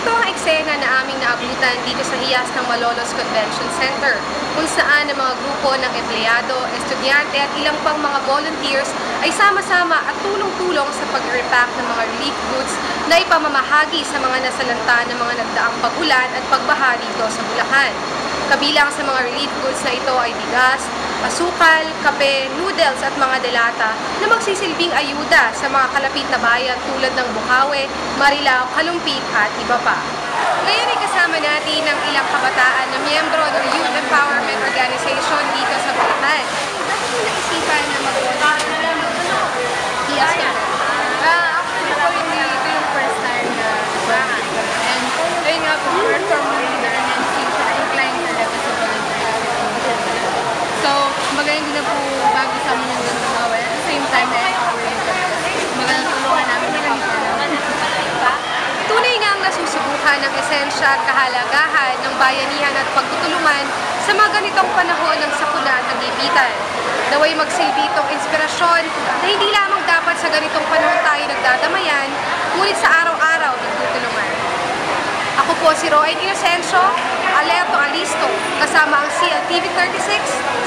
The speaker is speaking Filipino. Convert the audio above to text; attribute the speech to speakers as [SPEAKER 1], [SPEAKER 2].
[SPEAKER 1] Ito ang eksena na aming naabutan dito sa hiyas ng Malolos Convention Center, kung saan ang mga grupo ng empleyado, estudyante at ilang pang mga volunteers ay sama-sama at tulong-tulong sa pag-repack ng mga relief goods na ipamamahagi sa mga nasalanta ng mga nagdaang pagulan at pagbaha dito sa Bulacan. Kabilang sa mga relief goods na ito ay bigas, asukal, kape, noodles at mga delata na magsisilbing ayuda sa mga kalapit na bayan tulad ng Bukawe, Marilao, Kalumpit at iba pa. Ngayon ay kasama natin ang ilang kabataan na miyembro
[SPEAKER 2] time. Kumbaga natulungan namin yung kapwa namin.
[SPEAKER 1] Tunay nga ang nasusubukan ng esensya kahalagahan ng bayanihan at pagtutulungan sa mga ganitong panahon ng sakuna at nagibitan. Naway magsilbi itong inspirasyon na hindi lamang dapat sa ganitong panahon tayo nagdadamayan, ngunit sa araw-araw nagtutulungan. Ako po si Roen Inocencio, Alerto Alisto, kasama ang CLTV 36 sa Pagbabalita.